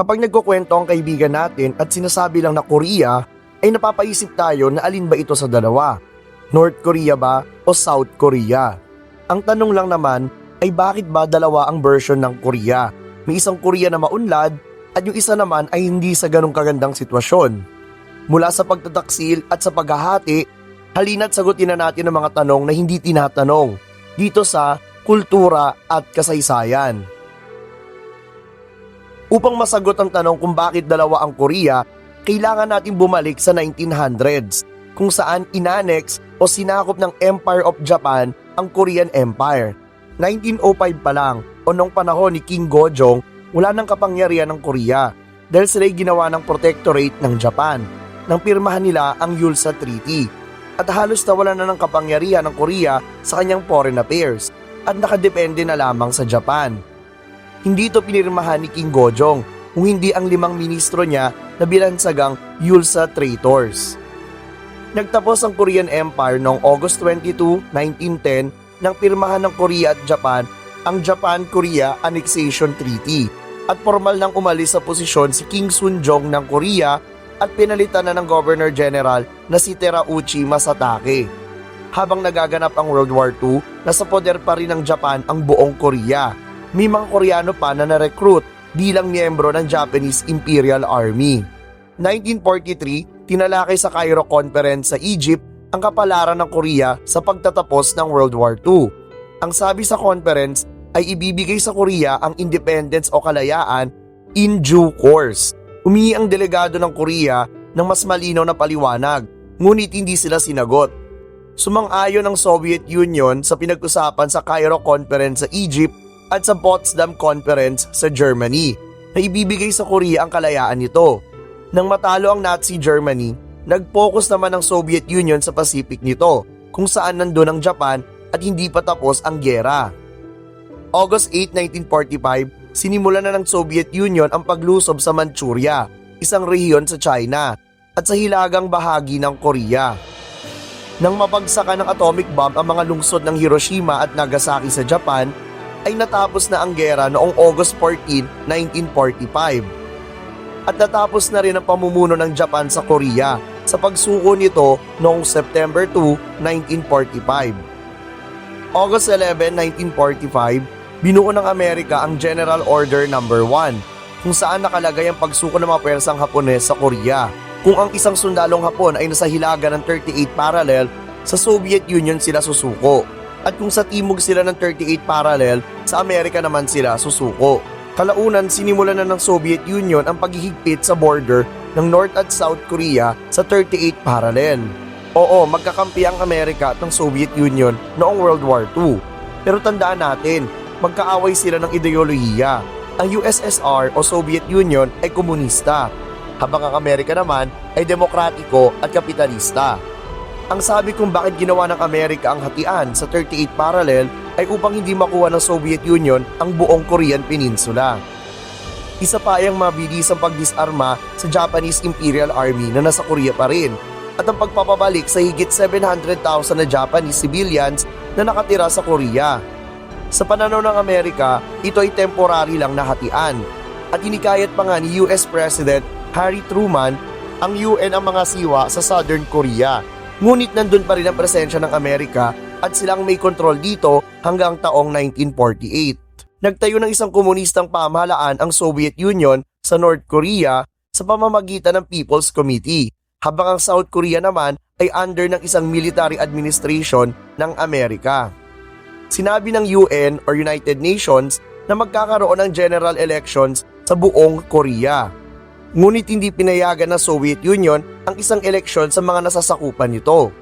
Kapag nagkukwento ang kaibigan natin at sinasabi lang na Korea, ay napapaisip tayo na alin ba ito sa dalawa? North Korea ba o South Korea? Ang tanong lang naman ay bakit ba dalawa ang version ng Korea? May isang Korea na maunlad at yung isa naman ay hindi sa ganong kagandang sitwasyon. Mula sa pagtataksil at sa paghahati, halina't sagutin na natin ang mga tanong na hindi tinatanong dito sa kultura at kasaysayan. Upang masagot ang tanong kung bakit dalawa ang Korea, kailangan natin bumalik sa 1900s kung saan inanex o sinakop ng Empire of Japan ang Korean Empire. 1905 pa lang o nung panahon ni King Gojong, wala nang kapangyarihan ng Korea dahil sila'y ginawa ng protectorate ng Japan nang pirmahan nila ang Yulsa Treaty at halos nawala na ng kapangyarihan ng Korea sa kanyang foreign affairs at nakadepende na lamang sa Japan. Hindi ito pinirmahan ni King Gojong kung hindi ang limang ministro niya na bilansagang Yulsa traitors. Nagtapos ang Korean Empire noong August 22, 1910 nang pirmahan ng Korea at Japan ang Japan-Korea Annexation Treaty at formal nang umalis sa posisyon si King Sunjong ng Korea at pinalitan na ng Governor General na si Terauchi Masatake. Habang nagaganap ang World War II, nasa poder pa rin ng Japan ang buong Korea. May mga Koreano pa na na-recruit bilang miyembro ng Japanese Imperial Army. 1943, tinalakay sa Cairo Conference sa Egypt ang kapalaran ng Korea sa pagtatapos ng World War II. Ang sabi sa conference ay ibibigay sa Korea ang independence o kalayaan in due course. Humingi ang delegado ng Korea ng mas malinaw na paliwanag, ngunit hindi sila sinagot. Sumang-ayon ang Soviet Union sa pinag-usapan sa Cairo Conference sa Egypt at sa Potsdam Conference sa Germany na ibibigay sa Korea ang kalayaan nito. Nang matalo ang Nazi Germany, nag-focus naman ang Soviet Union sa Pacific nito kung saan nandun ang Japan at hindi pa tapos ang gyera. August 8, 1945, sinimula na ng Soviet Union ang paglusob sa Manchuria, isang rehiyon sa China, at sa hilagang bahagi ng Korea. Nang mabagsakan ng atomic bomb ang mga lungsod ng Hiroshima at Nagasaki sa Japan, ay natapos na ang gera noong August 14, 1945 at natapos na rin ang pamumuno ng Japan sa Korea sa pagsuko nito noong September 2, 1945. August 11, 1945, binuo ng Amerika ang General Order No. 1 kung saan nakalagay ang pagsuko ng mga pwersang Hapones sa Korea. Kung ang isang sundalong Hapon ay nasa hilaga ng 38 parallel, sa Soviet Union sila susuko. At kung sa timog sila ng 38 parallel, sa Amerika naman sila susuko. Kalaunan, sinimulan na ng Soviet Union ang paghihigpit sa border ng North at South Korea sa 38 parallel. Oo, magkakampi ang Amerika at ng Soviet Union noong World War II. Pero tandaan natin, magkaaway sila ng ideolohiya. Ang USSR o Soviet Union ay komunista, habang ang Amerika naman ay demokratiko at kapitalista. Ang sabi kung bakit ginawa ng Amerika ang hatian sa 38 parallel ay upang hindi makuha ng Soviet Union ang buong Korean Peninsula. Isa pa ay ang mabilis ang pagdisarma sa Japanese Imperial Army na nasa Korea pa rin at ang pagpapabalik sa higit 700,000 na Japanese civilians na nakatira sa Korea. Sa pananaw ng Amerika, ito ay temporary lang na hatian at inikayat pa nga ni US President Harry Truman ang UN ang mga siwa sa Southern Korea. Ngunit nandun pa rin ang presensya ng Amerika at silang may kontrol dito hanggang taong 1948. Nagtayo ng isang komunistang pamahalaan ang Soviet Union sa North Korea sa pamamagitan ng People's Committee, habang ang South Korea naman ay under ng isang military administration ng Amerika. Sinabi ng UN or United Nations na magkakaroon ng general elections sa buong Korea. Ngunit hindi pinayagan ng Soviet Union ang isang eleksyon sa mga nasasakupan nito.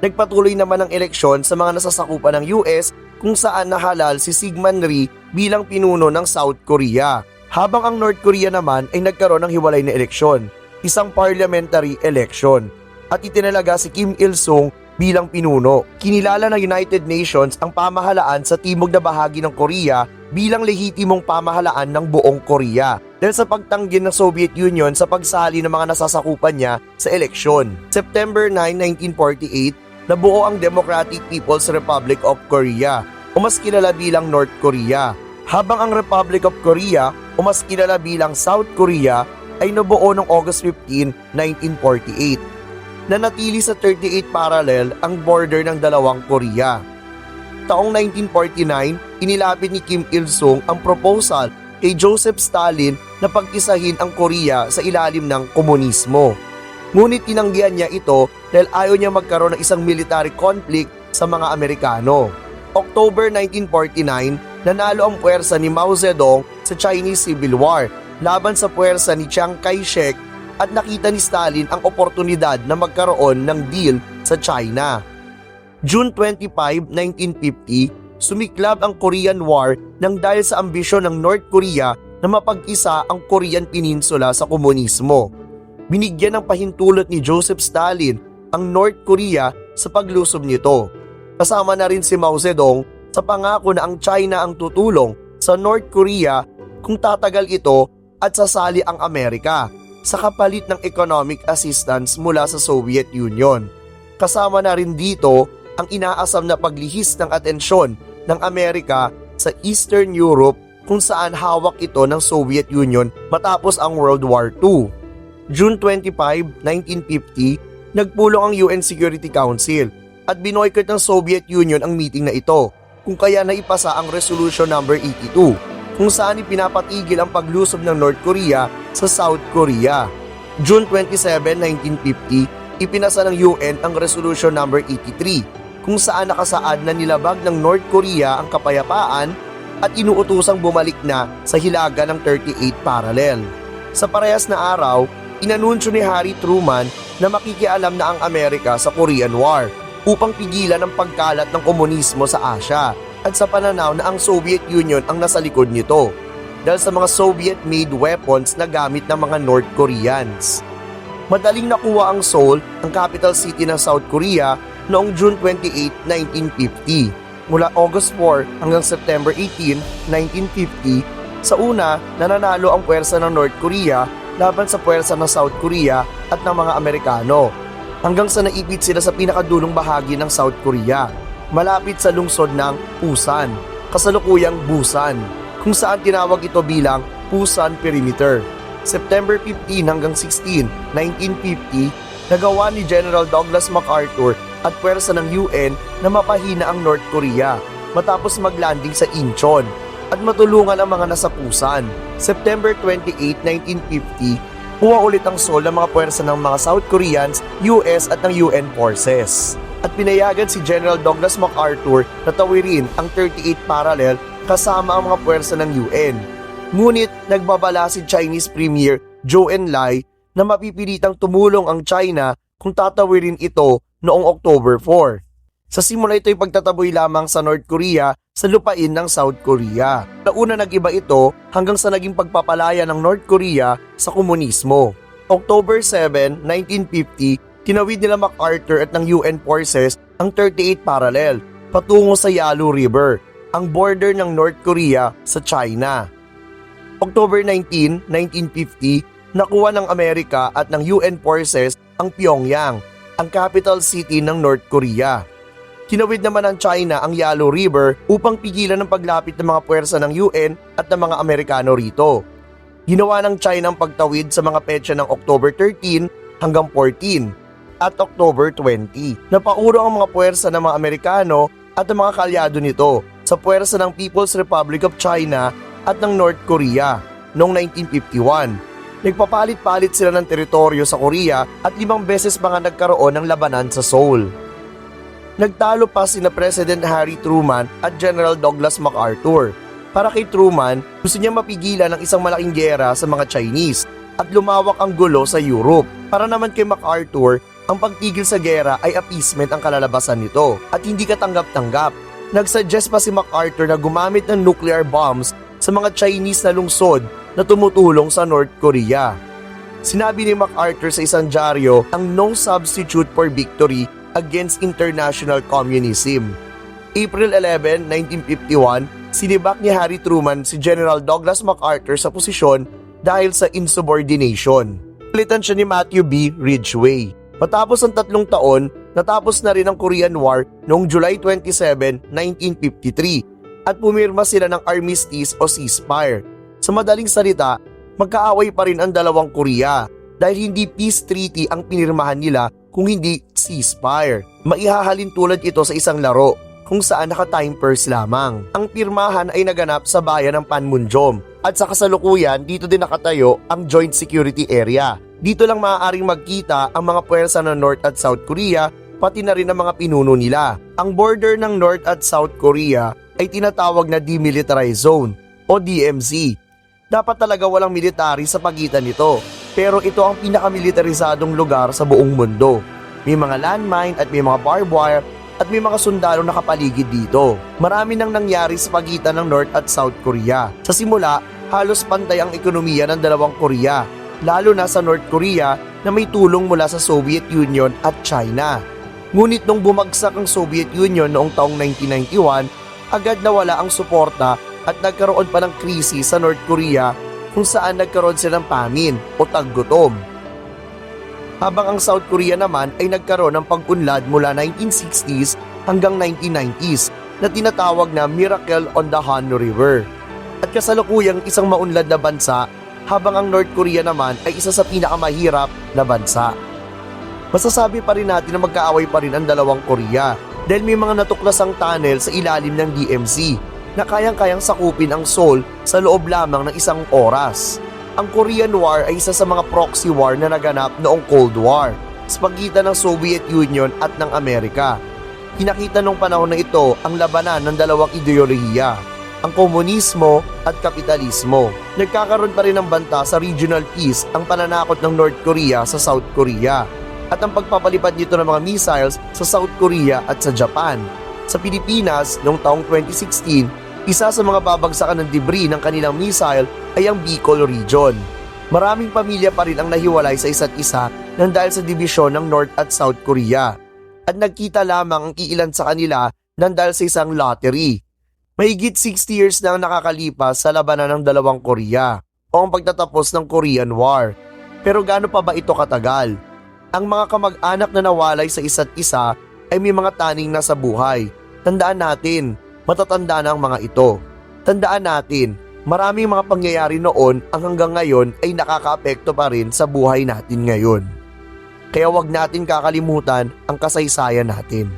Nagpatuloy naman ang eleksyon sa mga nasasakupan ng US kung saan nahalal si Sigmund Rhee bilang pinuno ng South Korea. Habang ang North Korea naman ay nagkaroon ng hiwalay na eleksyon, isang parliamentary election. At itinalaga si Kim Il-sung bilang pinuno. Kinilala ng United Nations ang pamahalaan sa timog na bahagi ng Korea bilang lehitimong pamahalaan ng buong Korea dahil sa pagtanggi ng Soviet Union sa pagsali ng mga nasasakupan niya sa eleksyon. September 9, 1948, nabuo ang Democratic People's Republic of Korea o mas kilala bilang North Korea. Habang ang Republic of Korea o mas kilala bilang South Korea ay nabuo noong August 15, 1948. Nanatili sa 38 parallel ang border ng dalawang Korea. Taong 1949, inilapit ni Kim Il-sung ang proposal kay Joseph Stalin na pagkisahin ang Korea sa ilalim ng komunismo. Ngunit tinanggihan niya ito dahil ayaw niya magkaroon ng isang military conflict sa mga Amerikano. October 1949, nanalo ang puwersa ni Mao Zedong sa Chinese Civil War laban sa puwersa ni Chiang Kai-shek at nakita ni Stalin ang oportunidad na magkaroon ng deal sa China. June 25, 1950, sumiklab ang Korean War nang dahil sa ambisyon ng North Korea na mapag-isa ang Korean Peninsula sa komunismo. Binigyan ng pahintulot ni Joseph Stalin ang North Korea sa paglusob nito. Kasama na rin si Mao Zedong sa pangako na ang China ang tutulong sa North Korea kung tatagal ito at sasali ang Amerika sa kapalit ng economic assistance mula sa Soviet Union. Kasama na rin dito ang inaasam na paglihis ng atensyon ng Amerika sa Eastern Europe kung saan hawak ito ng Soviet Union matapos ang World War II. June 25, 1950, nagpulong ang UN Security Council at binoykot ng Soviet Union ang meeting na ito kung kaya naipasa ang Resolution Number 82 kung saan ipinapatigil ang paglusob ng North Korea sa South Korea. June 27, 1950, ipinasa ng UN ang Resolution Number 83 kung saan nakasaad na nilabag ng North Korea ang kapayapaan at inuutosang bumalik na sa hilaga ng 38 parallel. Sa parehas na araw, inanunsyo ni Harry Truman na makikialam na ang Amerika sa Korean War upang pigilan ang pagkalat ng komunismo sa Asya at sa pananaw na ang Soviet Union ang nasa likod nito dahil sa mga Soviet-made weapons na gamit ng mga North Koreans. Madaling nakuha ang Seoul, ang capital city ng South Korea, noong June 28, 1950. Mula August 4 hanggang September 18, 1950, sa una, nananalo ang puwersa ng North Korea laban sa puwersa ng South Korea at ng mga Amerikano. Hanggang sa naipit sila sa pinakadulong bahagi ng South Korea, malapit sa lungsod ng Pusan, kasalukuyang Busan, kung saan tinawag ito bilang Pusan Perimeter. September 15 hanggang 16, 1950, nagawa ni General Douglas MacArthur at puwersa ng UN na mapahina ang North Korea matapos maglanding sa Incheon at matulungan ang mga nasa Pusan. September 28, 1950, kuha ulit ang Seoul ng mga puwersa ng mga South Koreans, US at ng UN forces. At pinayagan si General Douglas MacArthur na tawirin ang 38 parallel kasama ang mga puwersa ng UN. Ngunit nagbabala si Chinese Premier Zhou Enlai na mapipilitang tumulong ang China kung tatawirin ito noong October 4. Sa simula ito'y pagtataboy lamang sa North Korea sa lupain ng South Korea. Nauna nag-iba ito hanggang sa naging pagpapalaya ng North Korea sa komunismo. October 7, 1950, tinawid nila MacArthur at ng UN forces ang 38 parallel patungo sa Yalu River, ang border ng North Korea sa China. October 19, 1950, nakuha ng Amerika at ng UN forces ang Pyongyang, ang capital city ng North Korea. Tinawid naman ng China ang Yalu River upang pigilan ang paglapit ng mga puwersa ng UN at ng mga Amerikano rito. Ginawa ng China ang pagtawid sa mga petsa ng October 13 hanggang 14 at October 20. Napauro ang mga puwersa ng mga Amerikano at ng mga kalyado nito sa puwersa ng People's Republic of China at ng North Korea noong 1951. Nagpapalit-palit sila ng teritoryo sa Korea at limang beses mga nagkaroon ng labanan sa Seoul. Nagtalo pa sina President Harry Truman at General Douglas MacArthur. Para kay Truman, gusto niya mapigilan ang isang malaking gera sa mga Chinese at lumawak ang gulo sa Europe. Para naman kay MacArthur, ang pagtigil sa gera ay appeasement ang kalalabasan nito at hindi katanggap-tanggap. Nagsuggest pa si MacArthur na gumamit ng nuclear bombs sa mga Chinese na lungsod na tumutulong sa North Korea. Sinabi ni MacArthur sa isang dyaryo ang no substitute for victory against international communism. April 11, 1951, sinibak ni Harry Truman si General Douglas MacArthur sa posisyon dahil sa insubordination. Palitan siya ni Matthew B. Ridgway. Matapos ang tatlong taon, natapos na rin ang Korean War noong July 27, 1953 at pumirma sila ng armistice o ceasefire. Sa madaling salita, magkaaway pa rin ang dalawang Korea dahil hindi peace treaty ang pinirmahan nila kung hindi ceasefire. Maihahalin tulad ito sa isang laro kung saan naka-time purse lamang. Ang pirmahan ay naganap sa bayan ng Panmunjom at sa kasalukuyan dito din nakatayo ang Joint Security Area. Dito lang maaaring magkita ang mga puwersa ng North at South Korea pati na rin ang mga pinuno nila. Ang border ng North at South Korea ay tinatawag na Demilitarized Zone o DMZ. Dapat talaga walang military sa pagitan nito pero ito ang pinakamilitarizadong lugar sa buong mundo. May mga landmine at may mga barbed wire at may mga sundalo nakapaligid dito. Marami nang nangyari sa pagitan ng North at South Korea. Sa simula, halos pantay ang ekonomiya ng dalawang Korea, lalo na sa North Korea na may tulong mula sa Soviet Union at China. Ngunit nung bumagsak ang Soviet Union noong taong 1991, agad nawala ang suporta at nagkaroon pa ng krisis sa North Korea kung saan nagkaroon sila ng pamin o taggutom. Habang ang South Korea naman ay nagkaroon ng pag-unlad mula 1960s hanggang 1990s na tinatawag na Miracle on the Han River. At kasalukuyang isang maunlad na bansa habang ang North Korea naman ay isa sa pinakamahirap na bansa. Masasabi pa rin natin na magkaaway pa rin ang dalawang Korea dahil may mga natuklasang tunnel sa ilalim ng DMZ na kayang-kayang sakupin ang Seoul sa loob lamang ng isang oras. Ang Korean War ay isa sa mga proxy war na naganap noong Cold War sa pagitan ng Soviet Union at ng Amerika. Pinakita nung panahon na ito ang labanan ng dalawang ideolohiya, ang komunismo at kapitalismo. Nagkakaroon pa rin ng banta sa regional peace ang pananakot ng North Korea sa South Korea at ang pagpapalipad nito ng mga missiles sa South Korea at sa Japan. Sa Pilipinas, noong taong 2016, isa sa mga babagsakan ng debris ng kanilang missile ay ang Bicol region. Maraming pamilya pa rin ang nahiwalay sa isa't isa nang dahil sa dibisyon ng North at South Korea. At nagkita lamang ang iilan sa kanila nang dahil sa isang lottery. Mahigit 60 years na ang nakakalipas sa labanan ng dalawang Korea o ang pagtatapos ng Korean War. Pero gaano pa ba ito katagal? Ang mga kamag-anak na nawalay sa isa't isa ay may mga taning nasa buhay. Tandaan natin, matatanda na ang mga ito. Tandaan natin, maraming mga pangyayari noon ang hanggang ngayon ay nakakaapekto pa rin sa buhay natin ngayon. Kaya wag natin kakalimutan ang kasaysayan natin.